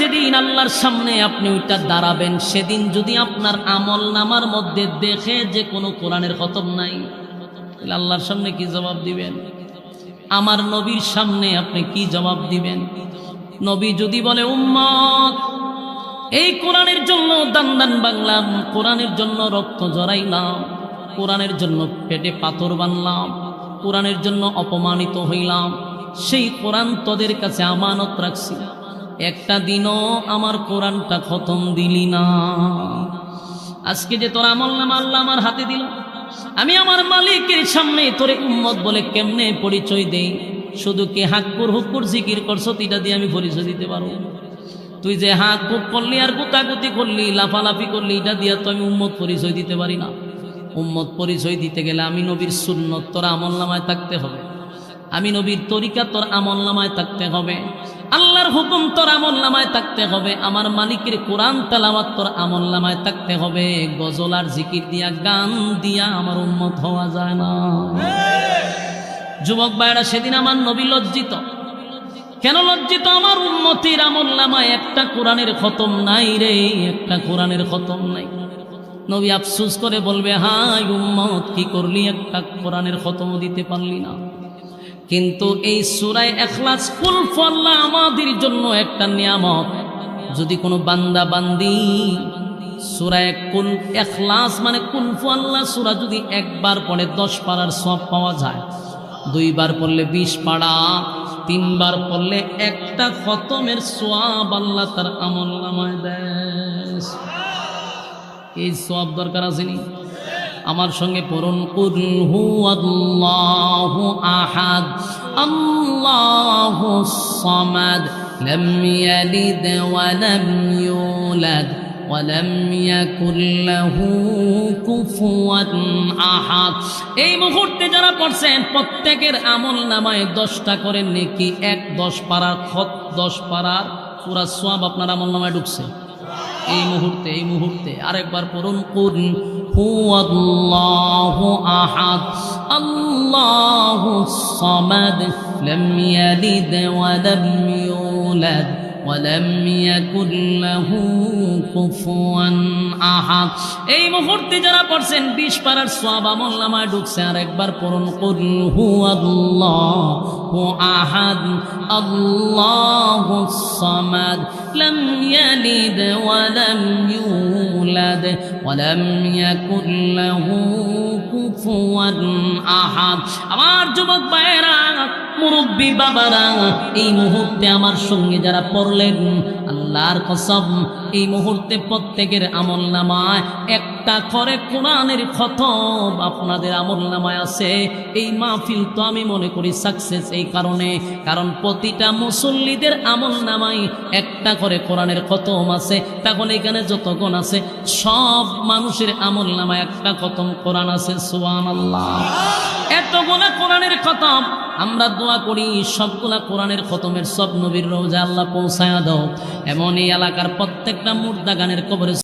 যেদিন আল্লাহর সামনে আপনি ওইটা দাঁড়াবেন, সেদিন যদি আপনার আমল নামার মধ্যে দেখে যে কোনো কোরআনের খতম নাই আল্লাহর সামনে কি জবাব দিবেন? আমার নবীর সামনে আপনি কি জবাব দিবেন? নবী যদি বলে, উম্মত, এই কোরআনের জন্য দান দান বাংলাম কোরআনের জন্য রক্ত জড়াইলাম, কোরআনের জন্য পেটে পাথর বানলাম, কোরআনের জন্য অপমানিত হইলাম, সেই কোরআন তোদের কাছে আমানত রাখছি। একটা দিনও আমার কোরআনটা খতম দিলি না। আজকে যে তোর আমল নামা আল্লাহ আমার হাতে দিল, আমি আমার মালিকের সামনে তোরে উম্মত বলে কেমনে পরিচয় দেই? শুধু কি হাক্কুর হুক্কুর জিকির করছ এটা দিয়ে আমি পরিচয় দিতে পারব? তুই যে হাত কুক করলি আর গুতাগুতি করলি, লাফালাফি করলি, এটা দিয়ে তো আমি উম্মত পরিচয় দিতে পারি না। উম্মত পরিচয় দিতে গেলে আমি নবীর সুন্নত, তোর আমল নামায় থাকতে হবে। আমি নবীর তরিকা, তোর আমল নামায় থাকতে হবে। আল্লাহর হুকুম তোর আমল নামায় থাকতে হবে, আমার মালিকের কোরআন তালাওয়াত তোর আমল নামায় থাকতে হবে, গজল আর জিকির দিয়া গান দিয়া আমার উন্মত হওয়া যায় না। যুবক ভাইরা সেদিন আমার নবী লজ্জিত। কেন লজ্জিত? আমার উন্মতির আমল নামায় একটা কোরআনের খতম নাই রে, একটা কোরআনের খতম নাই। নবী আফসুস করে বলবে হাই উম্মত, কি করলি? একটা কোরআনের খতম দিতে পারলি না। কিন্তু এই সুরায় এখলাস কুল ফল্লা আমাদের জন্য একটা নিয়ামত। যদি কোনো বান্দা বান্দি সুরায় মানে যদি একবার পড়ে, দশ সব পাওয়া যায়। দুইবার পড়লে বিশ পাড়া, তিনবার পড়লে একটা খতমের তার আমল নামায় দেয়। এই সব দরকার আসেনি আমার সঙ্গে পড়ুন কুল হু আল্লাহু আহাদ আল্লাহু সামাদ লাম ইয়ালিদ ওয়া লাম ইউলাদ ولم يكن له كفوا আহাদ এই মুহূর্তে যারা পড়ছেন প্রত্যেকের আমল নামায় দশটা করে নেকি এক দশ পাড়ার খত দশ পাড়ার পুরা সোয়াব আপনার আমল নামায় ঢুকছে এই মুহূর্তে এই মুহূর্তে আরেকবার পড়ুন কুন হু আল্লাহু আহাদ আল্লাহু সামাদ লাম ইয়ালিদ ওয়া লাম ইউলাদ ولم يكن له كفوا আহাদ এই মুহূর্তে যারা পড়ছেন বিশ পারার সওয়াব আমল নামায় ঢুকছে আর একবার পড়ুন কুল হু আল্লাহু আহাদ আল্লাহু সামাদ লাম ইয়ালিদ ওয়া লাম ইউলাদ ওয়া লাম ইয়াকুল লাহু কুফুয়ান আহাদ আমার যুবক ভাইরা মুরব্বী বাবারা, এই মুহূর্তে আমার সঙ্গে যারা পড়লেন, আল্লাহর কসম, এই মুহূর্তে প্রত্যেকের আমল নামায় একটা করে কোরআনের খতম আপনাদের আমল নামায় আছে। এই মাহফিল তো আমি মনে করি সাকসেস এই কারণে। কারণ প্রতিটা মুসল্লিদের আমল নামায় একটা করে কোরআনের খতম আছে। তখন এখানে যতক্ষণ আছে, সব মানুষের আমল নামায় একটা খতম কোরআন আছে সুয়ান আল্লাহ এতগুলা কোরআনের খতম। আমরা দোয়া করি, সবগুলা কোরআনের খতমের সব নবীর রোজা আল্লাহ পৌঁছায়া দাও। এমন এই এলাকার প্রত্যেকটা মুর্দা গানের কবরে